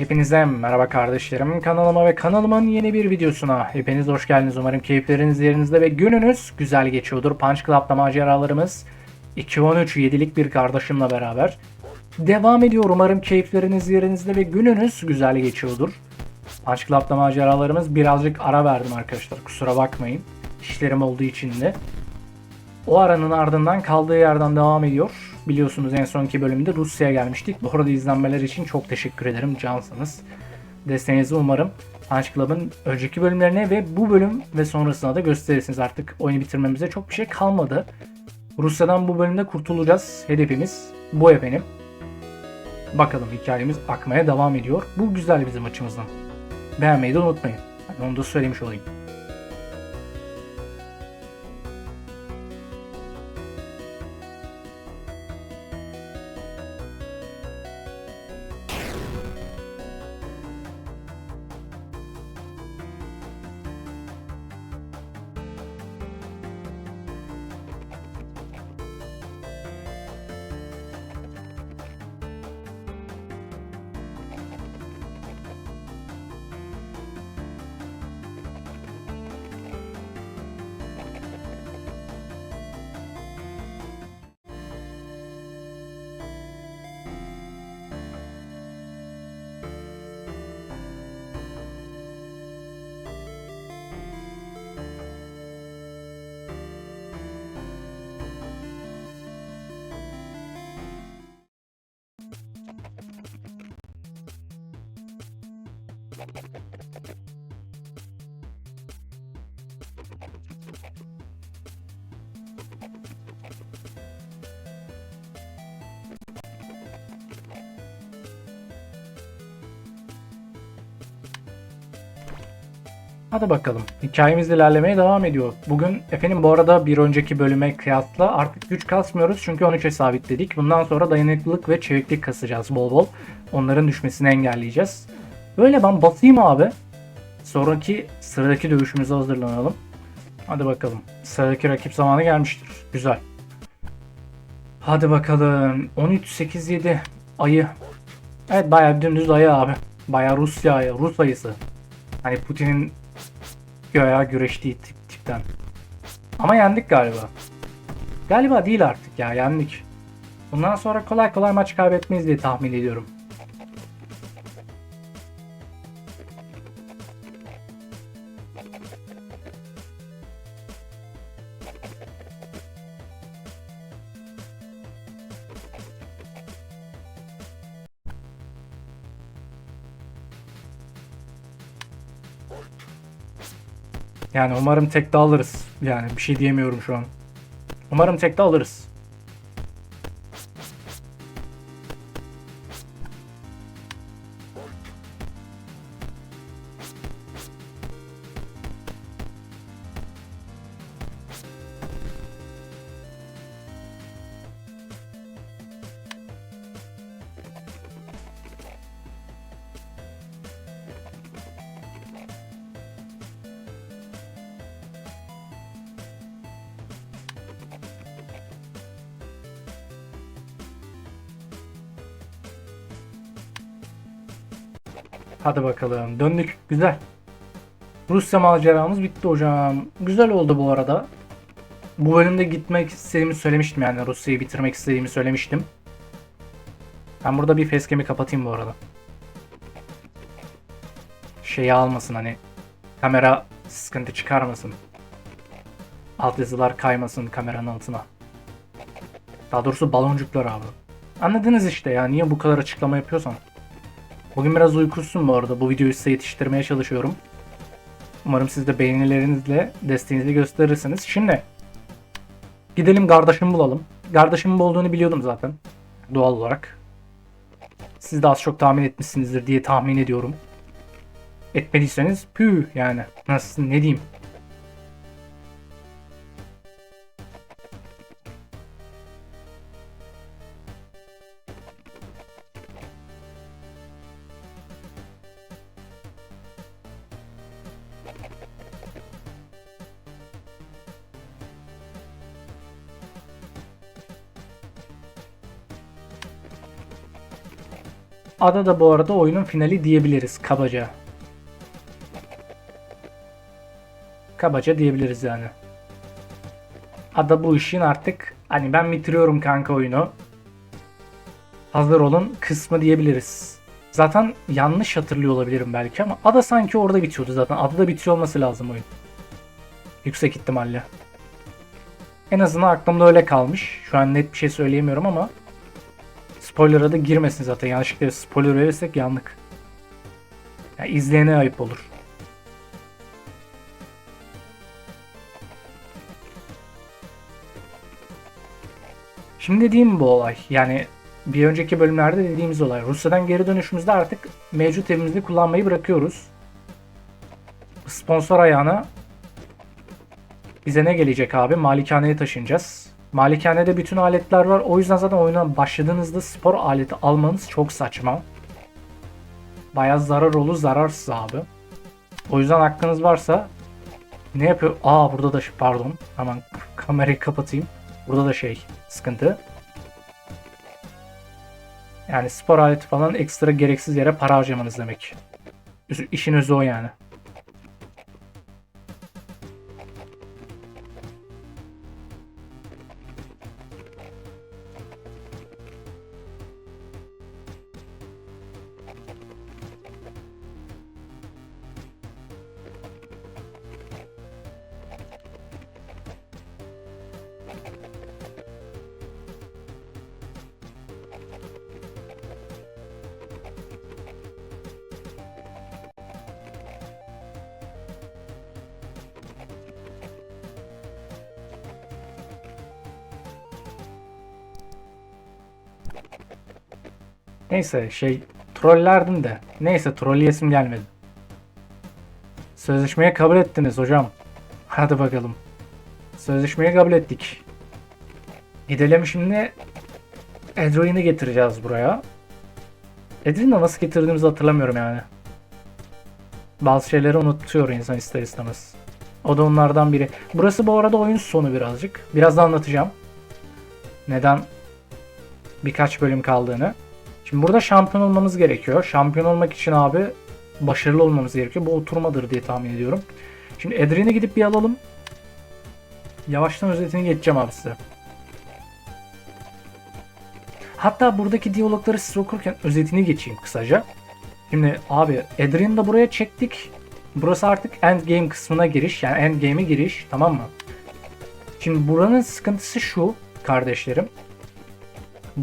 Hepinize merhaba kardeşlerim. Kanalıma ve kanalımın yeni bir videosuna hepiniz hoş geldiniz. Umarım keyifleriniz yerinizde ve gününüz güzel geçiyordur. Punch Club'da maceralarımız 2-13 7'lik bir kardeşimle beraber devam ediyor. Umarım keyifleriniz yerinizde ve gününüz güzel geçiyordur. Punch Club'da maceralarımız birazcık ara verdim arkadaşlar. Kusura bakmayın. İşlerim olduğu için de. O aranın ardından kaldığı yerden devam ediyor. Biliyorsunuz en sonki bölümde Rusya'ya gelmiştik. Bu arada izlenmeler için çok teşekkür ederim. Cansınız. Desteğinizi umarım Punch Club'ın önceki bölümlerine ve bu bölüm ve sonrasına da gösterirsiniz. Artık oyunu bitirmemize çok bir şey kalmadı. Rusya'dan bu bölümde kurtulacağız. Hedefimiz bu efendim. Bakalım hikayemiz akmaya devam ediyor. Bu güzel bizim açımızdan. Beğenmeyi de unutmayın. Hani onu da söylemiş olayım. Hadi bakalım. Hikayemiz ilerlemeye devam ediyor. Bugün efendim bu arada bir önceki bölüme kıyasla artık güç kasmıyoruz çünkü 13'e sabitledik. Bundan sonra dayanıklılık ve çeviklik kasacağız bol bol. Onların düşmesini engelleyeceğiz. Böyle ben basayım abi. Sonraki sıradaki dövüşümüze hazırlanalım. Hadi bakalım. Sıradaki rakip zamanı gelmiştir. Güzel. Hadi bakalım. 13 8 7 ayı. Evet bayağı dümdüz ayı abi. Bayağı Rusya ayı, Rus ayısı. Hani Putin'in göğe güreştiği tip, tipten. Ama yendik galiba. Galiba değil artık ya yendik. Bundan sonra kolay kolay maç kaybetmeyiz diye tahmin ediyorum. Yani umarım tek de alırız. Yani bir şey diyemiyorum şu an. Umarım tek de alırız. Hadi bakalım. Döndük. Güzel. Rusya maceramız bitti hocam. Güzel oldu bu arada. Bu bölümde gitmek istediğimi söylemiştim yani. Rusya'yı bitirmek istediğimi söylemiştim. Ben burada bir facecam'i kapatayım bu arada. Şeyi almasın hani. Kamera sıkıntı çıkarmasın. Alt yazılar kaymasın kameranın altına. Daha doğrusu baloncuklar abi. Anladınız işte ya niye bu kadar açıklama yapıyorsam. Bugün biraz uykusuzum bu arada. Bu videoyu size yetiştirmeye çalışıyorum. Umarım siz de beğenilerinizle desteğinizi gösterirsiniz. Şimdi gidelim kardeşimi bulalım. Kardeşimin olduğunu biliyordum zaten. Doğal olarak. Siz de az çok tahmin etmişsinizdir diye tahmin ediyorum. Etmediyseniz püh yani. Nasıl ne diyeyim. Ada da bu arada oyunun finali diyebiliriz kabaca. Kabaca diyebiliriz yani. Ada bu işin artık hani ben bitiriyorum kanka oyunu. Hazır olun kısmı diyebiliriz. Zaten yanlış hatırlıyor olabilirim belki ama Ada sanki orada bitiyordu zaten. Adada bitiyor olması lazım oyun. Yüksek ihtimalle. En azından aklımda öyle kalmış. Şu an net bir şey söyleyemiyorum ama spoiler'a da girmesin zaten. Yanlışlıkla spoiler verirsek yandık. Ya izleyene ayıp olur. Şimdi dediğim bu olay. Yani bir önceki bölümlerde dediğimiz olay. Rusya'dan geri dönüşümüzde artık mevcut evimizi kullanmayı bırakıyoruz. Sponsor ayağına bize ne gelecek abi? Malikaneye taşınacağız. Malikanede bütün aletler var. O yüzden zaten oyuna başladığınızda spor aleti almanız çok saçma. Bayağı zarar olur zararsız abi. O yüzden aklınız varsa ne yapıyor? Aa burada da pardon. Hemen kamerayı kapatayım. Burada da şey sıkıntı. Yani spor aleti falan ekstra gereksiz yere para harcamanız demek. İşin özü o yani. Neyse şey trollerdim de. Neyse trolleyesim gelmedi. Sözleşmeye kabul ettiniz hocam. Hadi bakalım. Sözleşmeyi kabul ettik. Gidelim şimdi Edwin'i getireceğiz buraya. Edwin'i nasıl getirdiğimizi hatırlamıyorum yani. Bazı şeyleri unutuyor insan ister istemez. O da onlardan biri. Burası bu arada oyun sonu birazcık. Biraz da anlatacağım. Neden birkaç bölüm kaldığını. Şimdi burada şampiyon olmamız gerekiyor. Şampiyon olmak için abi başarılı olmamız gerekiyor. Bu oturmadır diye tahmin ediyorum. Şimdi Edrin'i gidip bir alalım. Yavaştan özetini geçeceğim abi size. Hatta buradaki diyalogları siz okurken özetini geçeyim kısaca. Şimdi abi Edrin'i de buraya çektik. Burası artık endgame kısmına giriş. Yani endgame'e giriş. Tamam mı? Şimdi buranın sıkıntısı şu kardeşlerim.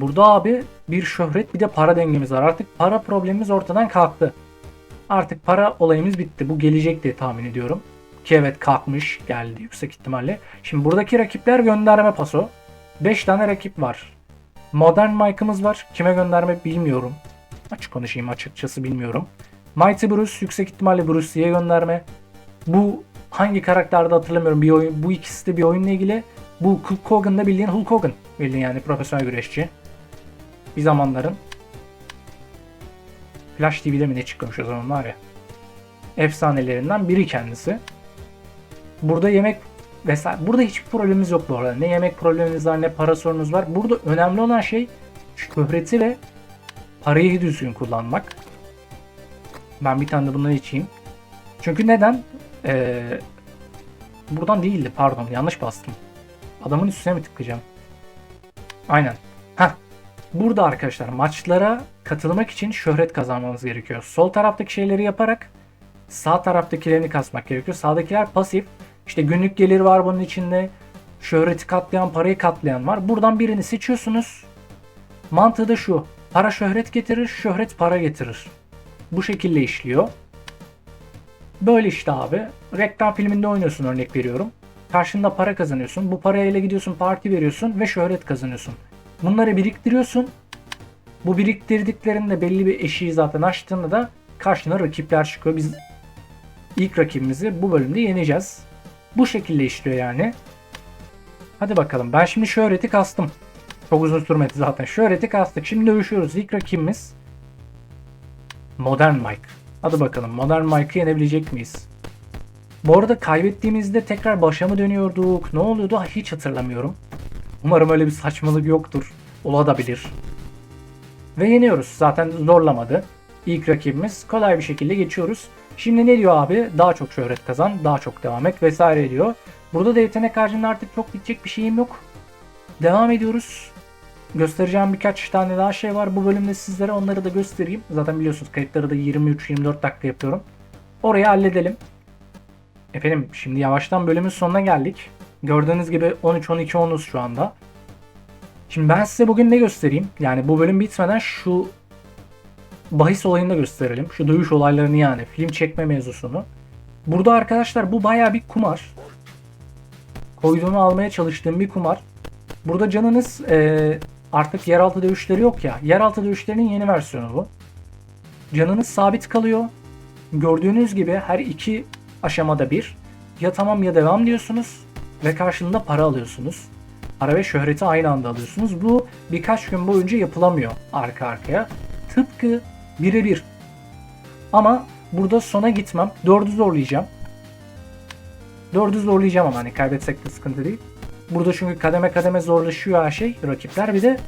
Burada abi bir şöhret bir de para dengemiz var. Artık para problemimiz ortadan kalktı. Artık para olayımız bitti. Bu gelecek diye tahmin ediyorum. Ki evet kalkmış geldi yüksek ihtimalle. Şimdi buradaki rakipler gönderme paso. 5 tane rakip var. Modern Mike'ımız var. Kime gönderme bilmiyorum. Açık konuşayım açıkçası bilmiyorum. Mighty Bruce yüksek ihtimalle Bruce Lee'ye gönderme. Bu hangi karakterde hatırlamıyorum. Bir oyun, bu ikisi de bir oyunla ilgili. Bu Hulk Hogan'da bildiğin Hulk Hogan. Bildiğin yani profesyonel güreşçi. Bir zamanların Flash TV'de mi ne çıkmış o zaman var ya. Efsanelerinden biri kendisi. Burada yemek vesaire. Burada hiçbir problemimiz yok bu arada. Ne yemek problemimiz var ne para sorunumuz var. Burada önemli olan şey şöhreti ve parayı düzgün kullanmak. Ben bir tane de bundan içeyim. Çünkü neden? Ee, buradan değildi pardon yanlış bastım. Adamın üstüne mi tıklayacağım? Aynen. Heh. Burada arkadaşlar maçlara katılmak için şöhret kazanmanız gerekiyor. Sol taraftaki şeyleri yaparak sağ taraftakilerini kasmak gerekiyor. Sağdakiler pasif. İşte günlük gelir var bunun içinde. Şöhreti katlayan, parayı katlayan var. Buradan birini seçiyorsunuz. Mantığı da şu. Para şöhret getirir, şöhret para getirir. Bu şekilde işliyor. Böyle işte abi. Reklam filminde oynuyorsun örnek veriyorum. Karşında para kazanıyorsun. Bu paraya ile gidiyorsun parti veriyorsun ve şöhret kazanıyorsun. Bunları biriktiriyorsun. Bu biriktirdiklerinde belli bir eşiği zaten açtığında da karşına rakipler çıkıyor. Biz ilk rakibimizi bu bölümde yeneceğiz. Bu şekilde işliyor yani. Hadi bakalım. Ben şimdi şöhreti kastım. Çok uzun sürmedi zaten. Şöhreti kastık. Şimdi dövüşüyoruz. İlk rakibimiz Modern Mike. Hadi bakalım. Modern Mike'ı yenebilecek miyiz? Bu arada kaybettiğimizde tekrar başa mı dönüyorduk? Ne oluyordu? Hiç hatırlamıyorum. Umarım öyle bir saçmalık yoktur. Olabilir. Ve yeniyoruz. Zaten zorlamadı. İlk rakibimiz. Kolay bir şekilde geçiyoruz. Şimdi ne diyor abi? Daha çok şöhret kazan, daha çok devam et vesaire diyor. Burada da yetenek harcında artık çok bitecek bir şeyim yok. Devam ediyoruz. Göstereceğim birkaç tane daha şey var bu bölümde sizlere onları da göstereyim. Zaten biliyorsunuz kayıtları da 23-24 dakika yapıyorum. Orayı halledelim. Efendim şimdi yavaştan bölümün sonuna geldik. Gördüğünüz gibi 13-12-10'uz şu anda. Şimdi ben size bugün ne göstereyim? Yani bu bölüm bitmeden şu bahis olayını da gösterelim. Şu dövüş olaylarını yani film çekme mevzusunu. Burada arkadaşlar bu baya bir kumar. Koyduğunu almaya çalıştığım bir kumar. Burada canınız eee, artık yeraltı dövüşleri yok ya. Yeraltı dövüşlerinin yeni versiyonu bu. Canınız sabit kalıyor. Gördüğünüz gibi her iki aşamada bir ya tamam ya devam diyorsunuz ve karşılığında para alıyorsunuz. Para ve şöhreti aynı anda alıyorsunuz. Bu birkaç gün boyunca yapılamıyor arka arkaya. Tıpkı birebir. Ama burada sona gitmem. Dördü zorlayacağım. Dördü zorlayacağım ama hani kaybetsek de sıkıntı değil. Burada çünkü kademe kademe zorlaşıyor her şey. Rakipler bir de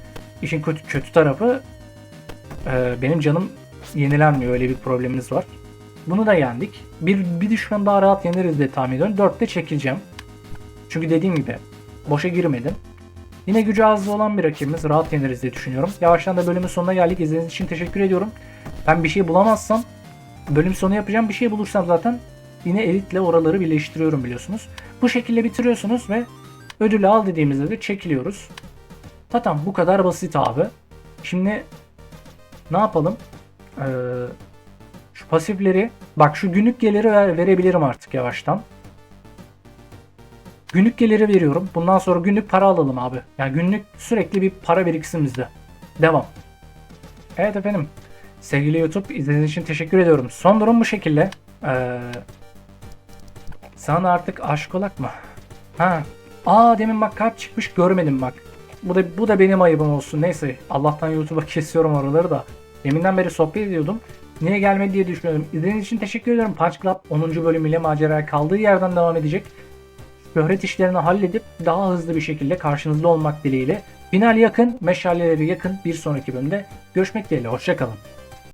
işin kötü, kötü tarafı e, benim canım yenilenmiyor. Öyle bir problemimiz var. Bunu da yendik. Bir, bir düşman daha rahat yeneriz diye tahmin ediyorum. Dörtte çekileceğim. Çünkü dediğim gibi boşa girmedim. Yine gücü az olan bir rakibimiz. Rahat yeneriz diye düşünüyorum. Yavaştan da bölümün sonuna geldik. İzlediğiniz için teşekkür ediyorum. Ben bir şey bulamazsam bölüm sonu yapacağım. Bir şey bulursam zaten yine elitle oraları birleştiriyorum biliyorsunuz. Bu şekilde bitiriyorsunuz ve ödülü al dediğimizde de çekiliyoruz. Zaten bu kadar basit abi. Şimdi ne yapalım? Ee, şu pasifleri bak şu günlük geliri ver- verebilirim artık yavaştan. Günlük geliri veriyorum. Bundan sonra günlük para alalım abi. Yani günlük sürekli bir para biriksin bizde. Devam. Evet efendim. Sevgili YouTube izlediğiniz için teşekkür ediyorum. Son durum bu şekilde. Ee, sana artık aşık olak mı? Ha. Aa demin bak kalp çıkmış görmedim bak. Bu da bu da benim ayıbım olsun. Neyse Allah'tan YouTube'a kesiyorum oraları da. Deminden beri sohbet ediyordum. Niye gelmedi diye düşünüyorum. İzlediğiniz için teşekkür ediyorum. Punch Club 10. bölümüyle maceraya kaldığı yerden devam edecek. Şöhret işlerini halledip daha hızlı bir şekilde karşınızda olmak dileğiyle. Final yakın, meşaleleri yakın bir sonraki bölümde görüşmek dileğiyle. Hoşçakalın.